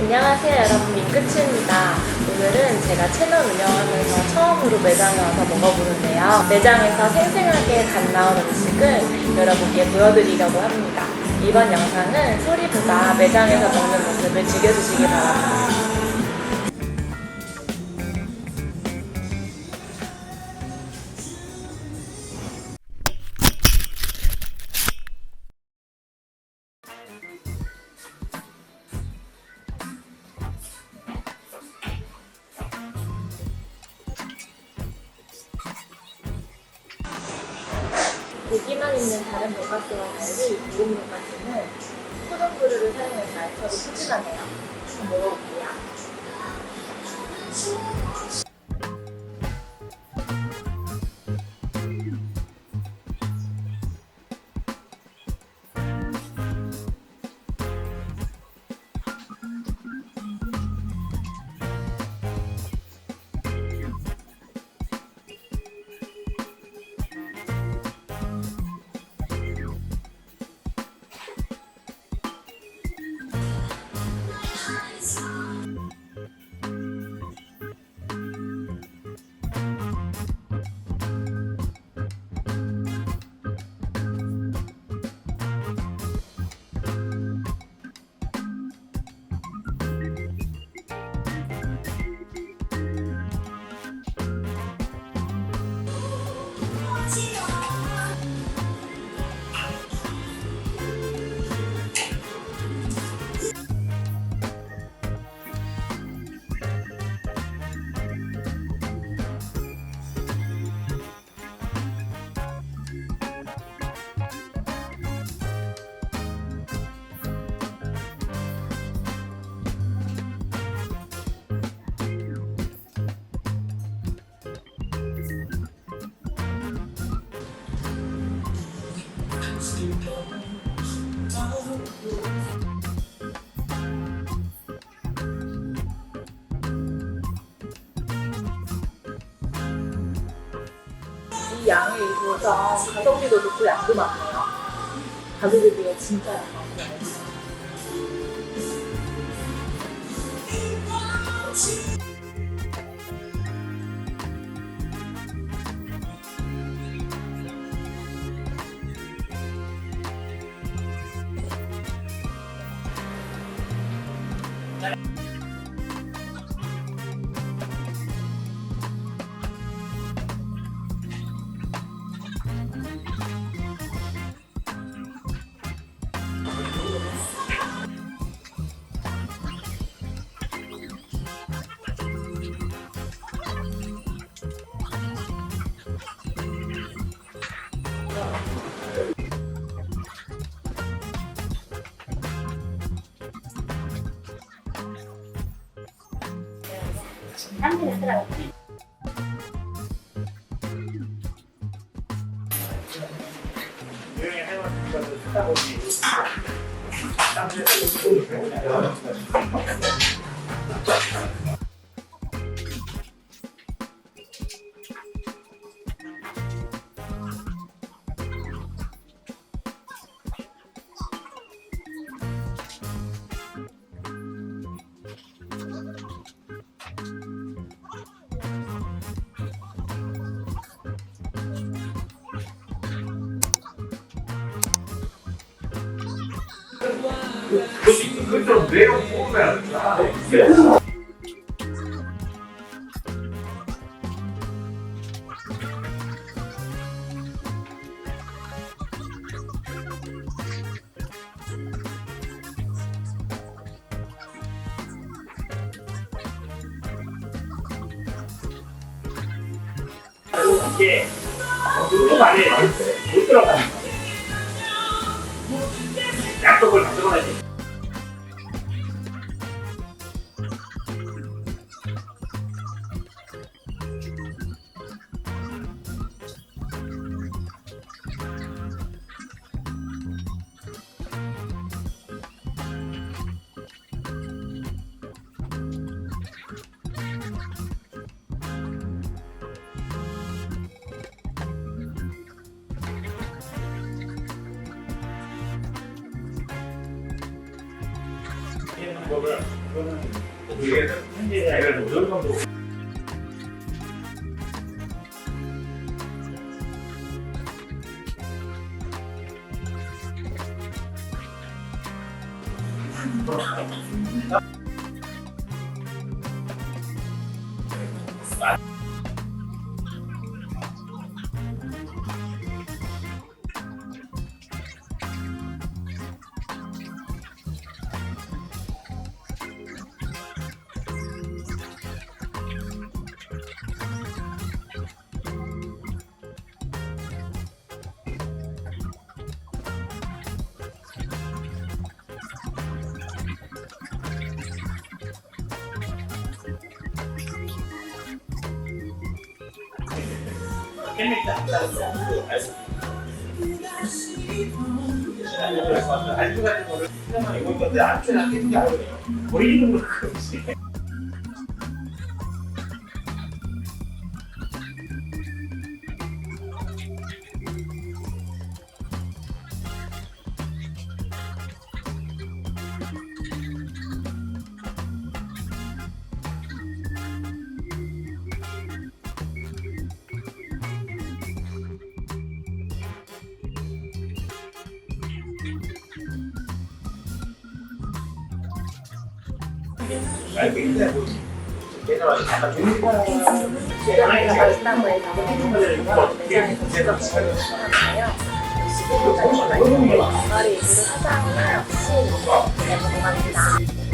안녕하세요 여러분 민크츠입니다. 오늘은 제가 채널 운영하면서 처음으로 매장에 와서 먹어보는데요. 매장에서 생생하게 갓 나온 음식을 여러분께 보여드리려고 합니다. 이번 영상은 소리보다 매장에서 먹는 모습을 즐겨주시기 바랍니다. 고기만 있는 다른 돈가스와 달리 고급 돈가스는 소금구이를 사용해서 날처럼 푸짐하네요. 먹어볼게요. 이 양에 있어서 가성비도 좋고 양도 많네요. 가격에 비해 진짜 양 많네요. Bye. 딴 데를 쓰라고. 딴데 쓰라고. 그좀 내용 보면 이게 조금 안에 못 들어가는 거예요. 약속을 만들어야 돼. 那个，那个，我理解的，大概多少温度？ 안주 같은 거를 이거 건데 깨는 게 아니에요. 보이는 거 그렇지. 알고 있는데 뭐좀 매장에서 맛있다고 해서 매장에서 직접 먹어보는데요. 15분짜리 닭가리 이를 화장을 없이 레몬